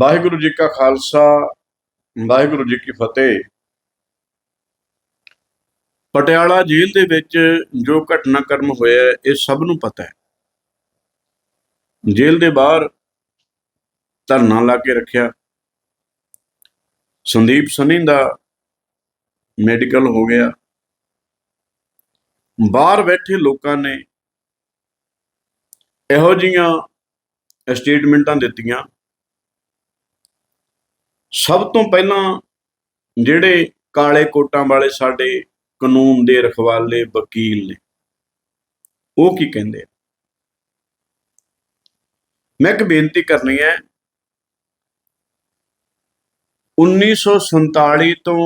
ਵਾਹਿਗੁਰੂ ਜੀ ਕਾ ਖਾਲਸਾ, ਵਾਹਿਗੁਰੂ ਜੀ ਕੀ ਫਤਿਹ। ਪਟਿਆਲਾ ਜੇਲ੍ਹ ਦੇ ਵਿੱਚ ਜੋ ਘਟਨਾਕ੍ਰਮ ਹੋਇਆ ਇਹ ਸਭ ਨੂੰ ਪਤਾ ਹੈ। ਜੇਲ੍ਹ ਦੇ ਬਾਹਰ ਧਰਨਾ ਲਾ ਕੇ ਰੱਖਿਆ। ਸੰਦੀਪ ਸਨੀ ਦਾ ਮੈਡੀਕਲ ਹੋ ਗਿਆ। ਬਾਹਰ ਬੈਠੇ ਲੋਕਾਂ ਨੇ ਇਹੋ ਜੀਆਂ ਸਟੇਟਮੈਂਟਾਂ ਦਿੱਤੀਆਂ। ਸਭ ਤੋਂ ਪਹਿਲਾਂ ਜਿਹੜੇ ਕਾਲੇ ਕੋਟਾਂ ਵਾਲੇ ਸਾਡੇ ਕਾਨੂੰਨ ਦੇ ਰਖਵਾਲੇ ਵਕੀਲ ਨੇ, ਉਹ ਕੀ ਕਹਿੰਦੇ ਆ? ਮੈਂ ਇੱਕ ਬੇਨਤੀ ਕਰਨੀ ਹੈ 1947 ਤੋਂ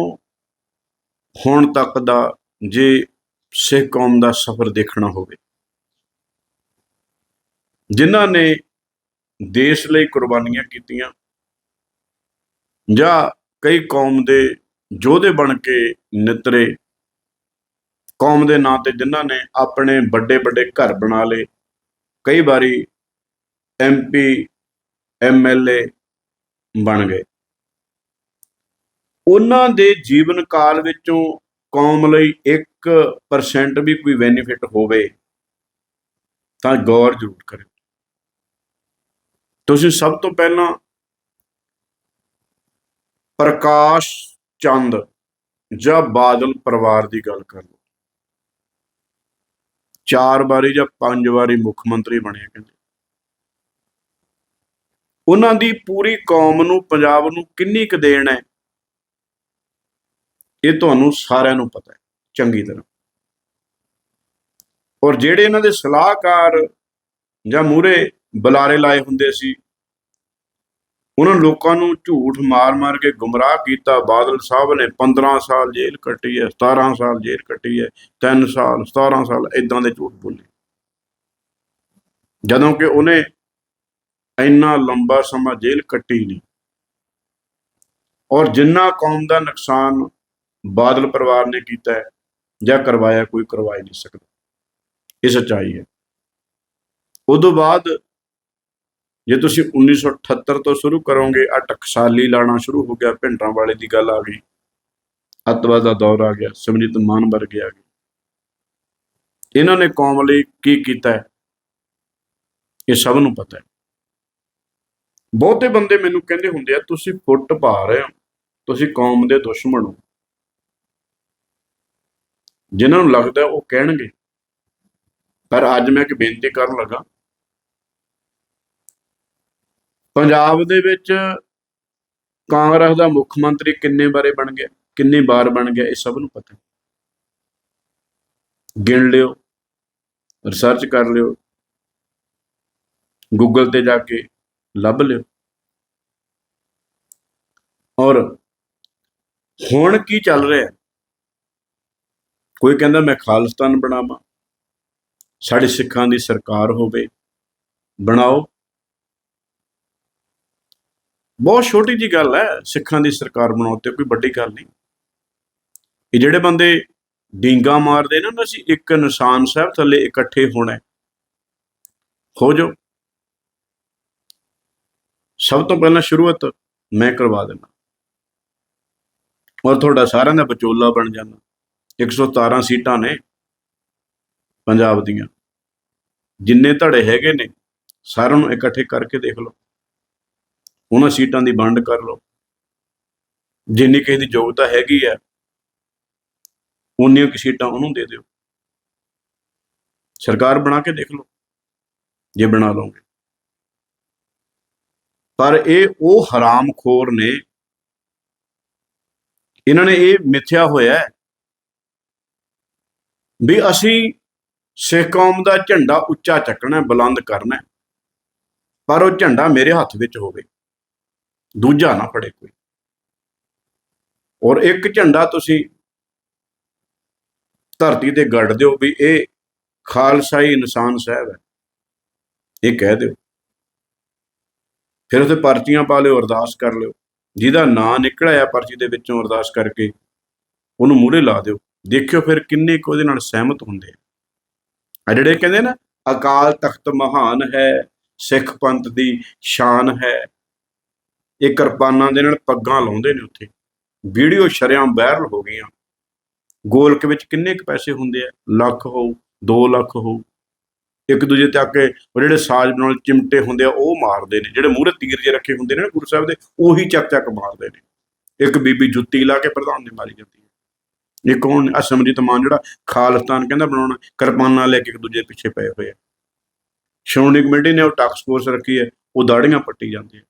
ਹੁਣ ਤੱਕ ਦਾ ਜੇ ਸਿੱਖ ਕੌਮ ਦਾ ਸਫ਼ਰ ਦੇਖਣਾ ਹੋਵੇ, ਜਿਨ੍ਹਾਂ ਨੇ ਦੇਸ਼ ਲਈ ਕੁਰਬਾਨੀਆਂ ਕੀਤੀਆਂ ਜਾਂ ਕਈ ਕੌਮ ਦੇ ਯੋਧੇ ਬਣ ਕੇ ਨਿਤਰੇ, ਕੌਮ ਦੇ ਨਾਂ ਤੇ ਜਿਨ੍ਹਾਂ ਨੇ ਆਪਣੇ ਵੱਡੇ ਵੱਡੇ ਘਰ ਬਣਾ ਲਏ, ਕਈ ਵਾਰੀ ਐਮਪੀ ਐਮਐਲਏ ਬਣ ਗਏ। ਉਹਨਾਂ ਦੇ ਜੀਵਨ ਕਾਲ ਵਿੱਚੋਂ ਕੌਮ ਲਈ 1% ਵੀ ਕੋਈ ਬੈਨੀਫਿਟ ਹੋਵੇ, ਤਾਂ ਗੌਰ ਜ਼ਰੂਰ ਕਰਿਓ। ਤੁਸੀਂ ਸਭ ਤੋਂ ਪਹਿਲਾਂ ਪ੍ਰਕਾਸ਼ ਚੰਦ ਜਾਂ ਬਾਦਲ ਪਰਿਵਾਰ ਦੀ ਗੱਲ ਕਰ ਲਓ। ਚਾਰ ਵਾਰੀ ਜਾਂ ਪੰਜ ਵਾਰੀ ਮੁੱਖ ਮੰਤਰੀ ਬਣੇ ਕਹਿੰਦੇ। ਉਹਨਾਂ ਦੀ ਪੂਰੀ ਕੌਮ ਨੂੰ, ਪੰਜਾਬ ਨੂੰ ਕਿੰਨੀ ਕੁ ਦੇਣ ਹੈ, ਇਹ ਤੁਹਾਨੂੰ ਸਾਰਿਆਂ ਨੂੰ ਪਤਾ ਹੈ, ਚੰਗੀ ਤਰ੍ਹਾਂ। ਔਰ ਜਿਹੜੇ ਇਹਨਾਂ ਦੇ ਸਲਾਹਕਾਰ ਜਾਂ ਮੂਰੇ ਬੁਲਾਰੇ ਲਾਏ ਹੁੰਦੇ ਸੀ ਉਹਨਾਂ ਲੋਕਾਂ ਨੂੰ ਝੂਠ ਮਾਰ-ਮਾਰ ਕੇ ਗੁੰਮਰਾਹ ਕੀਤਾ। ਬਾਦਲ ਸਾਹਿਬ ਨੇ 15 ਸਾਲ ਜੇਲ੍ਹ ਕੱਟੀ ਹੈ 17 ਸਾਲ ਜੇਲ੍ਹ ਕੱਟੀ ਹੈ 3 ਸਾਲ 17 ਸਾਲ ਇਦਾਂ ਦੇ ਝੂਠ ਬੋਲੇ। ਜਦੋਂ ਕਿ ਉਹਨੇ ਇੰਨਾ ਲੰਬਾ ਸਮਾਂ ਜੇਲ੍ਹ ਕੱਟੀ ਨਹੀਂ। ਔਰ ਜਿੰਨਾ ਕੌਮ ਦਾ ਨੁਕਸਾਨ ਬਾਦਲ ਪਰਿਵਾਰ ਨੇ ਕੀਤਾ ਹੈ, ਜਾਂ ਕਰਵਾਇਆ, ਕੋਈ ਕਰਵਾ ਨਹੀਂ ਸਕਦਾ। ਇਹ ਸੱਚਾਈ ਹੈ। ਉਦੋਂ ਬਾਅਦ ਜੇ ਤੁਸੀਂ 1978 ਤੋਂ ਸ਼ੁਰੂ ਕਰੋਗੇ ਆ ਟਕਸਾਲੀ ਲਾਣਾ ਸ਼ੁਰੂ ਹੋ ਗਿਆ, ਭਿੰਡਰਾਂ ਵਾਲੇ ਦੀ ਗੱਲ ਆ ਗਈ। ਅੱਤਵਾਦ ਦਾ ਦੌਰ ਆ ਗਿਆ ਸਿਮਰਿਤ ਮਾਨ ਵਰਗੇ ਆ ਗਏ ਇਹਨਾਂ ਨੇ ਕੌਮ ਲਈ ਕੀ ਕੀਤਾ ਇਹ ਸਭ ਨੂੰ ਪਤਾ ਹੈ। ਬਹੁਤੇ ਬੰਦੇ ਮੈਨੂੰ ਕਹਿੰਦੇ ਹੁੰਦੇ ਆ, ਤੁਸੀਂ ਫੁੱਟ ਪਾ ਰਹੇ ਹੋ, ਤੁਸੀਂ ਕੌਮ ਦੇ ਦੁਸ਼ਮਣ ਹੋ। ਜਿਨ੍ਹਾਂ ਨੂੰ ਲੱਗਦਾ ਉਹ ਕਹਿਣਗੇ। ਪਰ ਅੱਜ ਮੈਂ ਇੱਕ ਬੇਨਤੀ ਕਰਨ ਲੱਗਾ ਪੰਜਾਬ ਦੇ ਵਿੱਚ ਕਾਂਗਰਸ ਦਾ ਮੁੱਖ ਮੰਤਰੀ ਕਿੰਨੇ ਬਾਰੇ ਬਣ ਗਿਆ, ਕਿੰਨੀ ਵਾਰ ਬਣ ਗਿਆ, ਇਹ ਸਭ ਨੂੰ ਪਤਾ। ਗਿਣ ਲਿਓ ਰਿਸਰਚ ਕਰ ਲਿਓ ਗੂਗਲ ਤੇ ਜਾ ਕੇ ਲੱਭ ਲਿਓ। ਔਰ ਹੁਣ ਕੀ ਚੱਲ ਰਿਹਾ ਕੋਈ ਕਹਿੰਦਾ ਮੈਂ ਖਾਲਿਸਤਾਨ ਬਣਾਵਾਂ, ਸਾਡੇ ਸਿੱਖਾਂ ਦੀ ਸਰਕਾਰ ਹੋਵੇ, ਬਣਾਓ। ਬਹੁਤ ਛੋਟੀ ਜੀ ਗੱਲ ਹੈ, ਸਿੱਖਾਂ ਦੀ ਸਰਕਾਰ ਬਣਾਉਣ ਤੇ ਕੋਈ ਵੱਡੀ ਗੱਲ ਨਹੀਂ। ਇਹ ਜਿਹੜੇ ਬੰਦੇ ਡੀਂਗਾ ਮਾਰਦੇ ਨੇ ਨਾ, ਅਸੀਂ ਇੱਕ ਨਿਸ਼ਾਨ ਸਾਹਿਬ ਥੱਲੇ ਇਕੱਠੇ ਹੋਣਾ ਹੋ। ਜਾਓ। ਸਭ ਤੋਂ ਪਹਿਲਾਂ ਸ਼ੁਰੂਆਤ ਮੈਂ ਕਰਵਾ ਦੇਣਾ ਔਰ ਤੁਹਾਡਾ ਸਾਰਿਆਂ ਦਾ ਵਿਚੋਲਾ ਬਣ ਜਾਣਾ 117 ਸੀਟਾਂ ਨੇ ਪੰਜਾਬ ਦੀਆਂ। ਜਿੰਨੇ ਧੜੇ ਹੈਗੇ ਨੇ, ਸਾਰਿਆਂ ਨੂੰ ਇਕੱਠੇ ਕਰਕੇ ਦੇਖ ਲਓ। ਉਹਨਾਂ ਸੀਟਾਂ ਦੀ ਵੰਡ ਕਰ ਲਓ। ਜਿੰਨੀ ਕਿਸੇ ਦੀ ਯੋਗਤਾ ਹੈਗੀ ਆ ਉਨੀਆਂ ਕਿ ਸੀਟਾਂ ਉਹਨੂੰ ਦੇ ਦਿਓ। ਸਰਕਾਰ ਬਣਾ ਕੇ ਦੇਖ ਲਓ, ਜੇ ਬਣਾ ਲਓਗੇ ਪਰ ਇਹ ਉਹ ਹਰਾਮਖੋਰ ਨੇ, ਇਹਨਾਂ ਨੇ ਇਹ ਮਿੱਥਿਆ ਹੋਇਆ ਵੀ ਅਸੀਂ ਸਿੱਖ ਕੌਮ ਦਾ ਝੰਡਾ ਉੱਚਾ ਚੱਕਣਾ ਬੁਲੰਦ ਕਰਨਾ ਪਰ ਉਹ ਝੰਡਾ ਮੇਰੇ ਹੱਥ ਵਿੱਚ ਹੋਵੇ। ਦੂਜਾ ਨਾ ਫੜੇ ਕੋਈ। ਔਰ ਇੱਕ ਝੰਡਾ ਤੁਸੀਂ ਧਰਤੀ ਤੇ ਗੱਡ ਦਿਓ ਵੀ ਇਹ ਖਾਲਸਾਈ ਇਨਸਾਨ ਸਾਹਿਬ ਹੈ। ਇਹ ਕਹਿ ਦਿਓ। ਫਿਰ ਉਹਦੇ ਪਰਚੀਆਂ ਪਾ ਲਿਓ, ਅਰਦਾਸ ਕਰ ਲਿਓ। ਜਿਹਦਾ ਨਾਂ ਨਿਕਲਿਆ ਪਰਚੀ ਦੇ ਵਿੱਚੋਂ ਅਰਦਾਸ ਕਰਕੇ ਉਹਨੂੰ ਮੂਹਰੇ ਲਾ ਦਿਓ। ਦੇਖਿਓ ਫਿਰ ਕਿੰਨੇ ਕੁ ਉਹਦੇ ਨਾਲ ਸਹਿਮਤ ਹੁੰਦੇ ਆ। ਆ ਜਿਹੜੇ ਕਹਿੰਦੇ ਨਾ, ਅਕਾਲ ਤਖਤ ਮਹਾਨ ਹੈ, ਸਿੱਖ ਪੰਥ ਦੀ ਸ਼ਾਨ ਹੈ ਇਹ ਕਿਰਪਾਨਾਂ ਦੇ ਨਾਲ ਪੱਗਾਂ ਲਾਉਂਦੇ ਨੇ ਉੱਥੇ। ਵੀਡੀਓ ਸ਼ਰਿਆਂ ਵਾਇਰਲ ਹੋ ਗਈਆਂ। ਗੋਲਕ ਵਿੱਚ ਕਿੰਨੇ ਕੁ ਪੈਸੇ ਹੁੰਦੇ ਆ? ਲੱਖ ਹੋ 2 ਲੱਖ ਹੋ ਇੱਕ ਦੂਜੇ ਤੇ ਆ ਕੇ ਉਹ ਜਿਹੜੇ ਸਾਜ਼ ਬਣਾਉਣ ਚਿਮਟੇ ਹੁੰਦੇ ਆ, ਉਹ ਮਾਰਦੇ ਨੇ। ਜਿਹੜੇ ਮੂਹਰੇ ਤੀਰ ਜੇ ਰੱਖੇ ਹੁੰਦੇ ਨੇ ਨਾ ਗੁਰੂ ਸਾਹਿਬ ਦੇ, ਉਹੀ ਚੱਕ ਚੱਕ ਮਾਰਦੇ ਨੇ। ਇੱਕ ਬੀਬੀ ਜੁੱਤੀ ਲਾ ਕੇ ਪ੍ਰਧਾਨ ਦੀ ਮਾਰੀ ਜਾਂਦੀ ਹੈ। ਇੱਕ ਹੁਣ ਅਸਮਜੀਤ ਮਾਨ ਜਿਹੜਾ ਖਾਲਿਸਤਾਨ ਕਹਿੰਦਾ ਬਣਾਉਣਾ, ਕਿਰਪਾਨਾਂ ਲੈ ਕੇ ਇੱਕ ਦੂਜੇ ਪਿੱਛੇ ਪਏ ਹੋਏ ਆ। ਸ਼੍ਰੋਮਣੀ ਕਮੇਟੀ ਨੇ ਉਹ ਟਾਸਕ ਫੋਰਸ ਰੱਖੀ ਹੈ, ਉਹ ਦਾੜੀਆਂ ਪੱਟੀ ਜਾਂਦੇ ਆ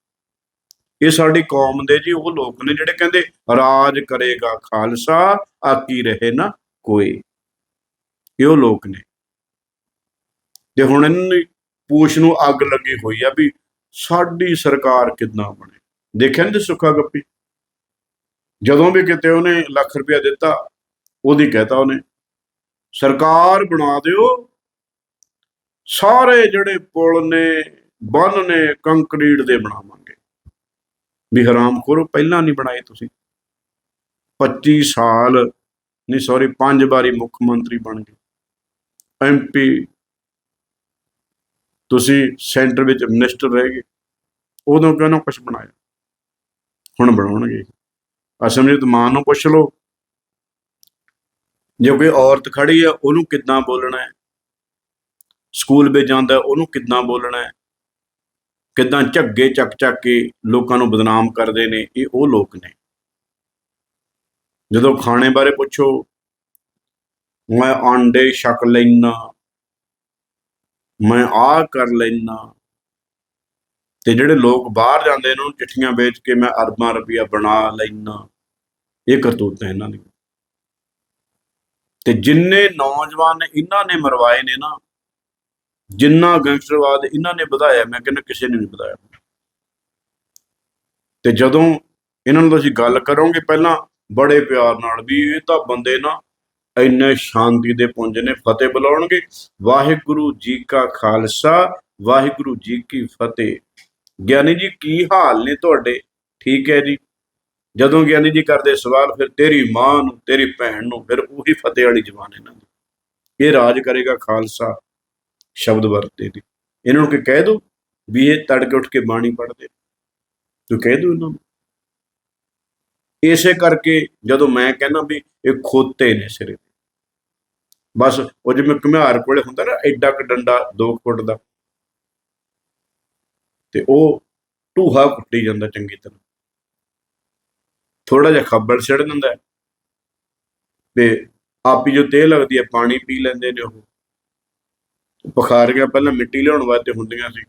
ਇਹ ਸਾਡੀ ਕੌਮ ਦੇ ਜੀ, ਉਹ ਲੋਕ ਨੇ ਜਿਹੜੇ ਕਹਿੰਦੇ ਰਾਜ ਕਰੇਗਾ ਖਾਲਸਾ, ਆਕੀ ਰਹੇ ਨਾ ਕੋਈ। ਇਹ ਉਹ ਲੋਕ ਨੇ। ਤੇ ਹੁਣ ਇਹਨਾਂ ਪੂਛ ਨੂੰ ਅੱਗ ਲੱਗੀ ਹੋਈ ਆ ਵੀ ਸਾਡੀ ਸਰਕਾਰ ਕਿੱਦਾਂ ਬਣੇ। ਦੇਖਿਆ ਨੀ ਸੁੱਖਾ ਗੱਪੀ? ਜਦੋਂ ਵੀ ਕਿਤੇ ਉਹਨੇ ਲੱਖ ਰੁਪਇਆ ਦਿੱਤਾ, ਉਹਦੀ ਕਹਤਾ ਉਹਨੇ, ਸਰਕਾਰ ਬਣਾ ਦਿਓ। ਸਾਰੇ ਜਿਹੜੇ ਪੁਲ ਨੇ, ਬੰਨ ਨੇ, ਕੰਕਰੀਟ ਦੇ ਬਣਾਵਾਂਗੇ ਵੀ ਹਰਾਮ ਹਰਾਮਖੋਰੋ ਪਹਿਲਾਂ ਨਹੀਂ ਬਣਾਏ ਤੁਸੀਂ। 25 ਸਾਲ, ਨਹੀਂ ਸੌਰੀ ਪੰਜ ਵਾਰੀ ਮੁੱਖ ਮੰਤਰੀ ਬਣ ਗਏ। ਐਮਪੀ ਤੁਸੀਂ ਸੈਂਟਰ ਵਿੱਚ ਮਿਨਿਸਟਰ ਰਹਿ ਗਏ। ਉਦੋਂ ਕਿਉਂ ਨਾ ਕੁਝ ਬਣਾਇਆ? ਹੁਣ ਬਣਾਉਣਗੇ। ਅਸਮਝਤ ਮਾਨ ਨੂੰ ਪੁੱਛ ਲਓ। ਜੇ ਕੋਈ ਔਰਤ ਖੜੀ ਹੈ, ਉਹਨੂੰ ਕਿੱਦਾਂ ਬੋਲਣਾ ਹੈ? ਸਕੂਲ ਵਿੱਚ ਜਾਂਦਾ ਉਹਨੂੰ ਕਿੱਦਾਂ ਬੋਲਣਾ ਹੈ? ਕਿੱਦਾਂ ਝੱਗੇ ਚੱਕ ਚੱਕ ਕੇ ਲੋਕਾਂ ਨੂੰ ਬਦਨਾਮ ਕਰਦੇ ਨੇ, ਇਹ ਉਹ ਲੋਕ ਨੇ। ਜਦੋਂ ਖਾਣੇ ਬਾਰੇ ਪੁੱਛੋ, ਮੈਂ ਆਂਡੇ ਛਕ ਲੈਣਾ ਮੈਂ ਆ ਕਰ ਲੈਣਾ ਤੇ ਜਿਹੜੇ ਲੋਕ ਬਾਹਰ ਜਾਂਦੇ ਨੇ, ਉਹਨੂੰ ਚਿੱਠੀਆਂ ਵੇਚ ਕੇ ਮੈਂ ਅਰਬਾਂ ਰੁਪਇਆ ਬਣਾ ਲੈਣਾ ਇਹ ਕਰਤੂਤ ਹੈ ਇਹਨਾਂ ਦੀ ਤੇ ਜਿੰਨੇ ਨੌਜਵਾਨ ਇਹਨਾਂ ਨੇ ਮਰਵਾਏ ਨੇ ਨਾ ਜਿੰਨਾ ਗੈਂਗਸਟਰਵਾਦ ਇਹਨਾਂ ਨੇ ਵਧਾਇਆ, ਮੈਂ ਕਹਿੰਦਾ ਕਿਸੇ ਨੇ ਨਹੀਂ ਵਧਾਇਆ। ਤੇ ਜਦੋਂ ਇਹਨਾਂ ਨੂੰ ਤੁਸੀਂ ਗੱਲ ਕਰੋਗੇ, ਪਹਿਲਾਂ ਬੜੇ ਪਿਆਰ ਨਾਲ ਵੀ ਇਹ ਤਾਂ ਬੰਦੇ ਨਾ ਇੰਨੇ ਸ਼ਾਂਤੀ ਦੇ ਪੁੰਜ ਨੇ, ਫਤਿਹ ਬੁਲਾਉਣਗੇ। ਵਾਹਿਗੁਰੂ ਜੀ ਕਾ ਖਾਲਸਾ, ਵਾਹਿਗੁਰੂ ਜੀ ਕੀ ਫਤਿਹ। ਗਿਆਨੀ ਜੀ, ਕੀ ਹਾਲ ਨੇ ਤੁਹਾਡੇ? ਠੀਕ ਹੈ ਜੀ? ਜਦੋਂ ਗਿਆਨੀ ਜੀ ਕਰਦੇ ਸਵਾਲ, ਫਿਰ ਤੇਰੀ ਮਾਂ ਨੂੰ, ਤੇਰੀ ਭੈਣ ਨੂੰ, ਫਿਰ ਉਹੀ ਫਤਿਹ ਵਾਲੀ ਜਵਾਨ ਇਹਨਾਂ ਦੀ। ਇਹ ਰਾਜ ਕਰੇਗਾ ਖਾਲਸਾ। ਸ਼ਬਦ ਵਰਤੇ ਨੇ। ਇਹਨਾਂ ਨੂੰ ਕਿ ਕਹਿ ਦੋ ਵੀ ਇਹ ਤੜਕੇ ਉੱਠ ਕੇ ਬਾਣੀ ਪੜ੍ਹਦੇ ਤੂੰ ਕਹਿ ਦੋ ਇਹਨਾਂ ਨੂੰ। ਇਸੇ ਕਰਕੇ ਜਦੋਂ ਮੈਂ ਕਹਿੰਦਾ ਵੀ ਇਹ ਖੋਤੇ ਨੇ ਸਿਰੇ ਤੇ। ਬਸ ਉਹ ਜਿਵੇਂ ਘੁਮਿਆਰ ਕੋਲੇ ਹੁੰਦਾ ਨਾ, ਐਡਾ ਕ ਡੰਡਾ 2 ਫੁੱਟ ਦਾ। ਤੇ ਉਹ ਢੂਹਾ ਕੁੱਟੀ ਜਾਂਦਾ ਚੰਗੀ ਤਰ੍ਹਾਂ। ਥੋੜਾ ਜਿਹਾ ਖੱਬਲ ਛੱਡ ਦਿੰਦਾ। ਹੈ ਤੇ ਆਪੀ ਜੋ ਤੇਲ ਲੱਗਦੀ ਹੈ, ਪਾਣੀ ਪੀ ਲੈਂਦੇ ਨੇ ਉਹ। ਬੁਖਾਰ ਗਿਆ, ਪਹਿਲਾਂ ਮਿੱਟੀ ਲਿਆਉਣ ਵਾਸਤੇ ਹੁੰਦੀਆਂ ਸੀ।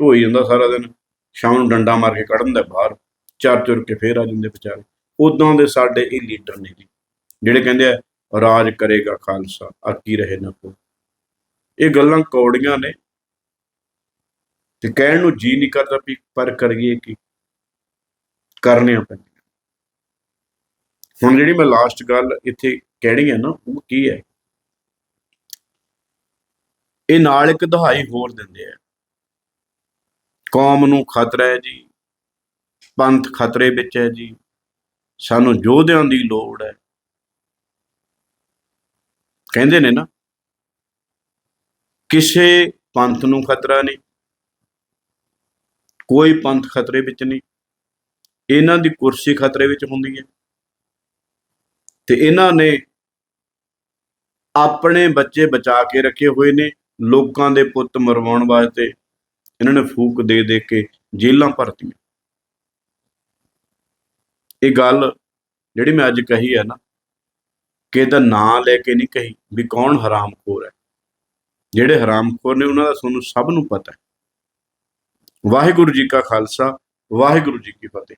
ਢੋਈ ਜਾਂਦਾ ਸਾਰਾ ਦਿਨ, ਸ਼ਾਮ ਨੂੰ ਡੰਡਾ ਮਾਰ ਕੇ ਕੱਢ ਦਿੰਦਾ ਬਾਹਰ, ਚਾਰ ਚੁਰ ਕੇ ਫੇਰ ਆ ਜਾਂਦੇ ਵਿਚਾਰੇ। ਉਦੋਂ ਦੇ ਸਾਡੇ ਇਹ ਲੀਡਰ ਨੇ ਜੀ, ਜਿਹੜੇ ਕਹਿੰਦੇ ਆ, ਰਾਜ ਕਰੇਗਾ ਖਾਲਸਾ ਆਕੀ ਰਹੇ ਨਾ ਕੋ ਇਹ ਗੱਲਾਂ ਕੌੜੀਆਂ ਨੇ। ਤੇ ਕਹਿਣ ਨੂੰ ਜੀ ਨਹੀਂ ਕਰਦਾ ਵੀ ਪਰ ਕਰੀਏ ਕੀ? ਕਰਨੇ ਪੈਂਦੀਆਂ ਹੁਣ ਜਿਹੜੀ ਮੈਂ ਲਾਸਟ ਗੱਲ ਇੱਥੇ ਕਹਿਣੀ ਹੈ ਨਾ, ਉਹ ਕੀ ਹੈ? ਇਹ ਨਾਲ ਇੱਕ ਦਹਾਈ ਹੋਰ ਦਿੰਦੇ ਆ। ਕੌਮ ਨੂੰ ਖਤਰਾ ਹੈ ਜੀ, ਪੰਥ ਖਤਰੇ ਵਿੱਚ ਹੈ ਜੀ, ਸਾਨੂੰ ਯੋਧਿਆਂ ਦੀ ਲੋੜ ਹੈ। ਕਹਿੰਦੇ ਨੇ ਨਾ, ਕਿਸੇ ਪੰਥ ਨੂੰ ਖਤਰਾ ਨਹੀਂ, ਕੋਈ ਪੰਥ ਖਤਰੇ ਵਿੱਚ ਨਹੀਂ, ਇਹਨਾਂ ਦੀ ਕੁਰਸੀ ਖਤਰੇ ਵਿੱਚ ਹੁੰਦੀ ਹੈ। ਤੇ ਇਹਨਾਂ ਨੇ ਆਪਣੇ ਬੱਚੇ ਬਚਾ ਕੇ ਰੱਖੇ ਹੋਏ ਨੇ ਲੋਕਾਂ ਦੇ ਪੁੱਤ ਮਰਵਾਉਣ ਵਾਸਤੇ ਇਹਨਾਂ ਨੇ ਫੂਕ ਦੇ ਦੇ ਕੇ ਜੇਲਾਂ ਭਰਤੀਆਂ। ਇਹ ਗੱਲ ਜਿਹੜੀ ਮੈਂ ਅੱਜ ਕਹੀ ਹੈ ਨਾ ਕਿ ਇਹਦਾ ਨਾਂ ਲੈ ਕੇ ਨਹੀਂ ਕਹੀ ਵੀ ਕੌਣ ਹਰਾਮਖੋਰ ਹੈ। ਜਿਹੜੇ ਹਰਾਮਖੋਰ ਨੇ ਉਹਨਾਂ ਦਾ ਤੁਹਾਨੂੰ ਸਭ ਨੂੰ ਪਤਾ ਹੈ। ਵਾਹਿਗੁਰੂ ਜੀ ਕਾ ਖਾਲਸਾ, ਵਾਹਿਗੁਰੂ ਜੀ ਕੀ ਫਤਿਹ।